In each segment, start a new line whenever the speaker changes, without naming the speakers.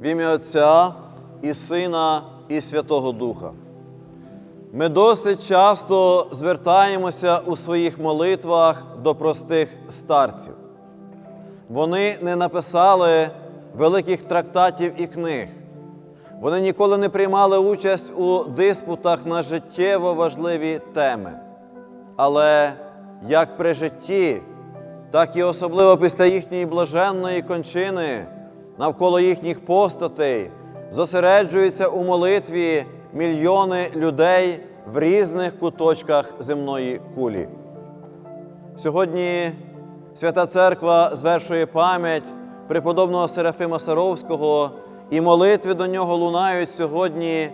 В ім'я Отця і Сина, і Святого Духа. Ми досить часто звертаємося у своїх молитвах до простих старців. Вони не написали великих трактатів і книг. Вони ніколи не приймали участь у диспутах на життєво важливі теми. Але як при житті, так і особливо після їхньої блаженної кончини, навколо їхніх постатей зосереджуються у молитві мільйони людей в різних куточках земної кулі. Сьогодні Свята Церква звершує пам'ять преподобного Серафима Саровського, і молитви до нього лунають сьогодні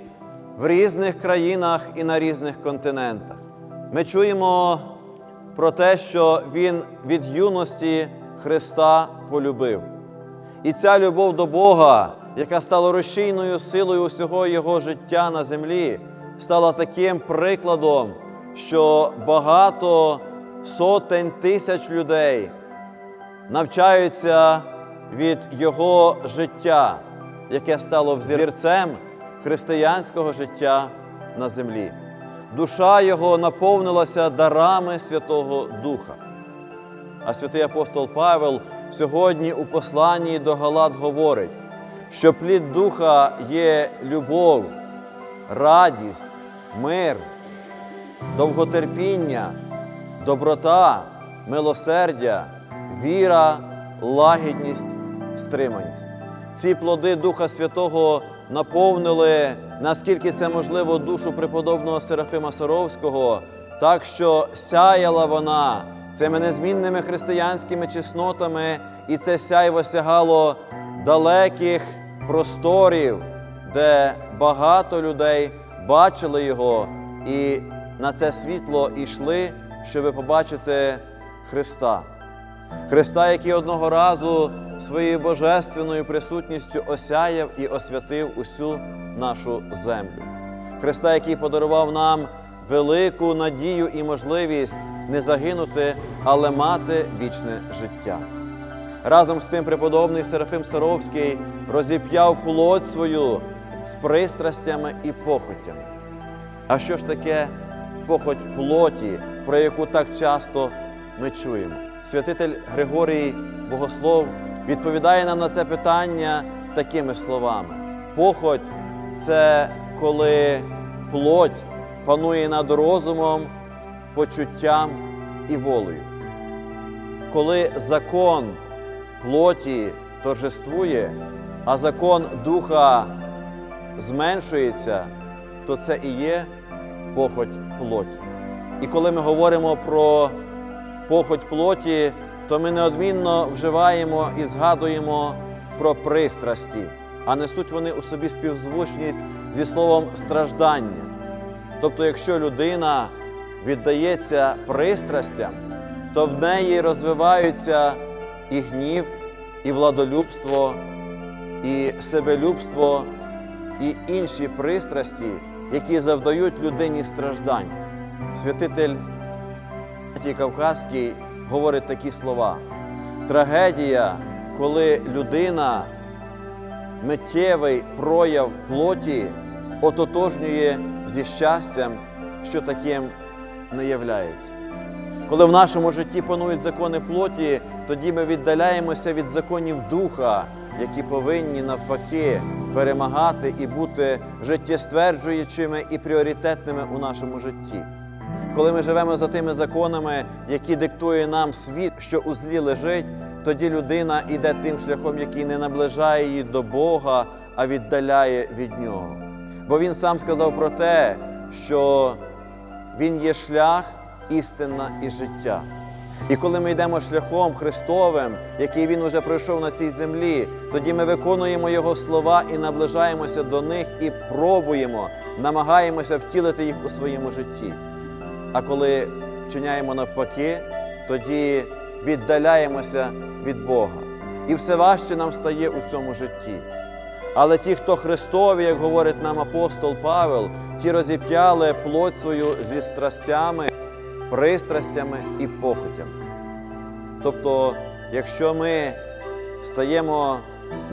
в різних країнах і на різних континентах. Ми чуємо про те, що Він від юності Христа полюбив. І ця любов до Бога, яка стала рушійною силою усього його життя на землі, стала таким прикладом, що багато сотень тисяч людей навчаються від його життя, яке стало взірцем християнського життя на землі. Душа його наповнилася дарами Святого Духа. А святий апостол Павел сьогодні у посланні до Галат говорить, що плід Духа є любов, радість, мир, довготерпіння, доброта, милосердя, віра, лагідність, стриманість. Ці плоди Духа Святого наповнили, наскільки це можливо, душу преподобного Серафима Саровського, так що сяяла вона цими незмінними християнськими чеснотами, і це сяйво сягало далеких просторів, де багато людей бачили його і на це світло йшли, щоб побачити Христа. Христа, який одного разу своєю божественною присутністю осяяв і освятив усю нашу землю. Христа, який подарував нам велику надію і можливість не загинути, але мати вічне життя. Разом з тим преподобний Серафим Саровський розіп'яв плоть свою з пристрастями і похотями. А що ж таке похоть плоті, про яку так часто ми чуємо? Святитель Григорій Богослов відповідає нам на це питання такими словами: похоть це коли плоть панує над розумом, почуттям і волею. Коли закон плоті торжествує, а закон духа зменшується, то це і є похоть плоті. І коли ми говоримо про похоть плоті, то ми неодмінно вживаємо і згадуємо про пристрасті, а несуть вони у собі співзвучність зі словом страждання. Тобто, якщо людина віддається пристрастям, то в неї розвиваються і гнів, і владолюбство, і себелюбство, і інші пристрасті, які завдають людині страждань. Святитель Ті Кавказький говорить такі слова. Трагедія, коли людина миттєвий прояв плоті ототожнює зі щастям, що таким не являється. Коли в нашому житті панують закони плоті, тоді ми віддаляємося від законів духа, які повинні навпаки перемагати і бути життєстверджуючими і пріоритетними у нашому житті. Коли ми живемо за тими законами, які диктує нам світ, що у злі лежить, тоді людина йде тим шляхом, який не наближає її до Бога, а віддаляє від нього. Бо він сам сказав про те, що він є шлях, істина і життя. І коли ми йдемо шляхом Христовим, який Він уже пройшов на цій землі, тоді ми виконуємо Його слова і наближаємося до них і пробуємо, намагаємося втілити їх у своєму житті. А коли вчиняємо навпаки, тоді віддаляємося від Бога. І все важче нам стає у цьому житті. Але ті, хто Христові, як говорить нам апостол Павел, ті розіп'яли плоть свою зі страстями, пристрастями і похотями. Тобто, якщо ми стаємо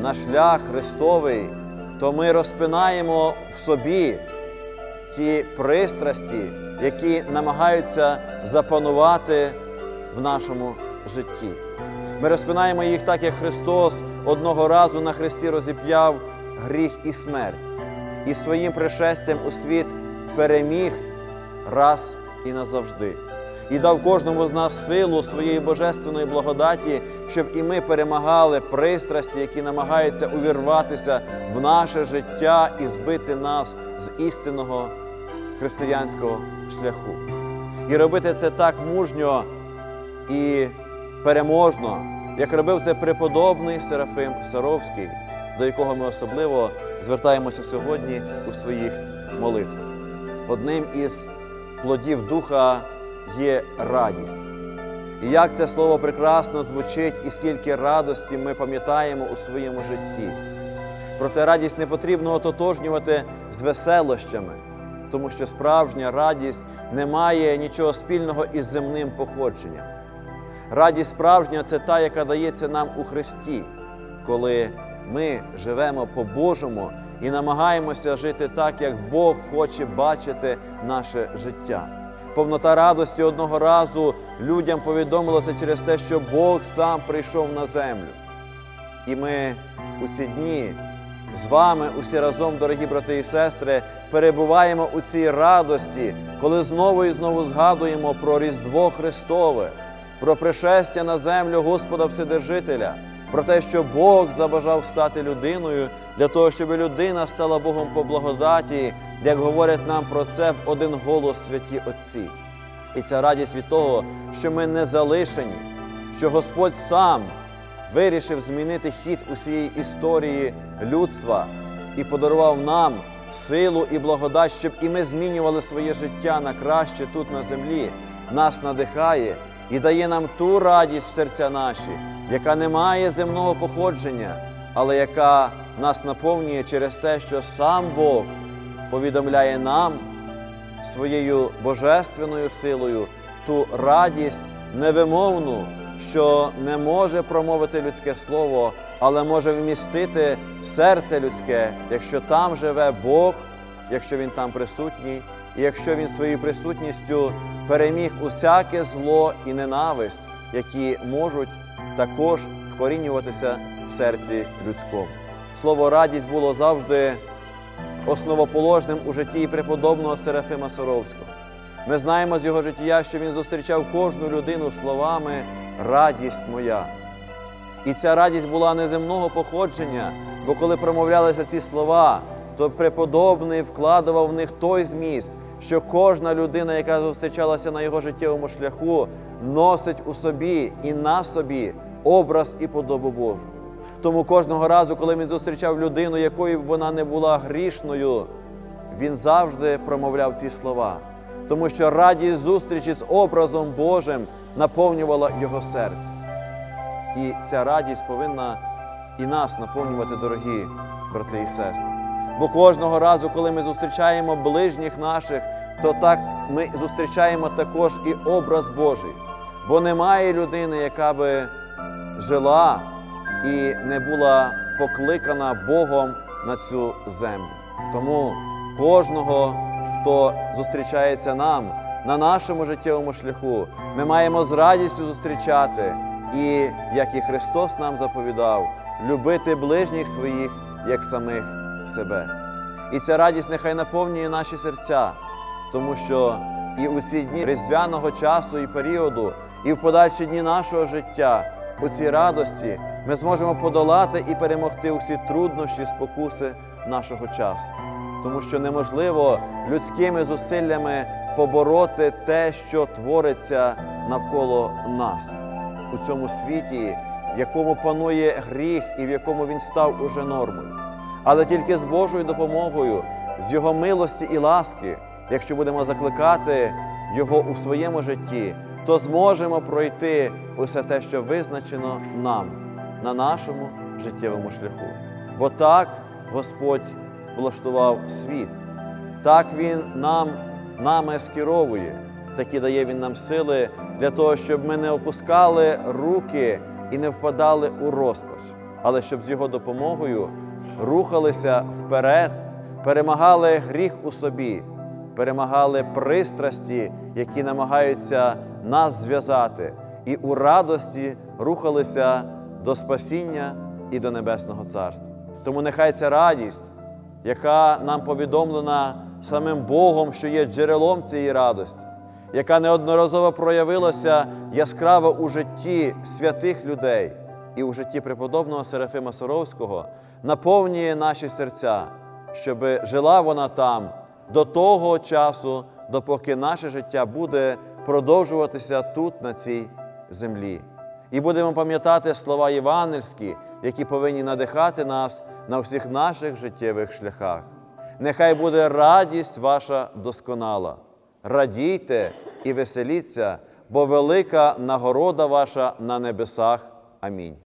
на шлях Христовий, то ми розпинаємо в собі ті пристрасті, які намагаються запанувати в нашому житті. Ми розпинаємо їх так, як Христос одного разу на хресті розіп'яв гріх і смерть, і своїм пришестям у світ переміг раз і назавжди. І дав кожному з нас силу своєї божественної благодаті, щоб і ми перемагали пристрасті, які намагаються увірватися в наше життя і збити нас з істинного християнського шляху. І робити це так мужньо і переможно, як робив це преподобний Серафим Саровський, до якого ми особливо звертаємося сьогодні у своїх молитвах. Одним із плодів духа є радість. І як це слово прекрасно звучить, і скільки радості ми пам'ятаємо у своєму житті. Проте радість не потрібно ототожнювати з веселощами, тому що справжня радість не має нічого спільного із земним походженням. Радість справжня це та, яка дається нам у Христі, коли ми живемо по-божому і намагаємося жити так, як Бог хоче бачити наше життя. Повнота радості одного разу людям повідомилася через те, що Бог сам прийшов на землю. І ми у ці дні з вами усі разом, дорогі брати і сестри, перебуваємо у цій радості, коли знову і знову згадуємо про Різдво Христове, про пришестя на землю Господа Вседержителя, про те, що Бог забажав стати людиною для того, щоб людина стала Богом по благодаті, як говорять нам про це в один голос святі Отці. І ця радість від того, що ми не залишені, що Господь сам вирішив змінити хід усієї історії людства і подарував нам силу і благодать, щоб і ми змінювали своє життя на краще тут на землі, нас надихає і дає нам ту радість в серця наші, яка не має земного походження, але яка нас наповнює через те, що сам Бог повідомляє нам своєю божественною силою ту радість невимовну, що не може промовити людське слово, але може вмістити серце людське, якщо там живе Бог, якщо Він там присутній, і якщо Він своєю присутністю переміг усяке зло і ненависть, які можуть також вкорінюватися в серці людському. Слово радість було завжди основоположним у житті преподобного Серафима Саровського. Ми знаємо з його життя, що він зустрічав кожну людину словами радість моя. І ця радість була неземного походження, бо коли промовлялися ці слова, то преподобний вкладував в них той зміст, що кожна людина, яка зустрічалася на його життєвому шляху, носить у собі і на собі образ і подобу Божу. Тому кожного разу, коли він зустрічав людину, якою б вона не була грішною, він завжди промовляв ці слова, тому що радість зустрічі з образом Божим наповнювала його серце. І ця радість повинна і нас наповнювати, дорогі брати і сестри. Бо кожного разу, коли ми зустрічаємо ближніх наших, то так ми зустрічаємо також і образ Божий. Бо немає людини, яка би жила і не була покликана Богом на цю землю. Тому кожного, хто зустрічається нам на нашому життєвому шляху, ми маємо з радістю зустрічати і, як і Христос нам заповідав, любити ближніх своїх як самих себе. І ця радість нехай наповнює наші серця, тому що і у ці дні різдвяного часу і періоду, і в подальші дні нашого життя, у цій радості ми зможемо подолати і перемогти усі труднощі, спокуси нашого часу. Тому що неможливо людськими зусиллями побороти те, що твориться навколо нас у цьому світі, в якому панує гріх і в якому він став уже нормою. Але тільки з Божою допомогою, з Його милості і ласки, якщо будемо закликати Його у своєму житті, то зможемо пройти усе те, що визначено нам на нашому життєвому шляху. Бо так Господь влаштував світ, так Він нам нами скеровує, такі дає Він нам сили для того, щоб ми не опускали руки і не впадали у розпач, але щоб з Його допомогою рухалися вперед, перемагали гріх у собі, перемагали пристрасті, які намагаються нас зв'язати, і у радості рухалися до спасіння і до Небесного Царства. Тому нехай ця радість, яка нам повідомлена самим Богом, що є джерелом цієї радості, яка неодноразово проявилася яскраво у житті святих людей і у житті преподобного Серафима Саровського, наповнює наші серця, щоб жила вона там до того часу, допоки наше життя буде продовжуватися тут, на цій землі. І будемо пам'ятати слова євангельські, які повинні надихати нас на всіх наших життєвих шляхах. Нехай буде радість ваша досконала. Радійте і веселіться, бо велика нагорода ваша на небесах. Амінь.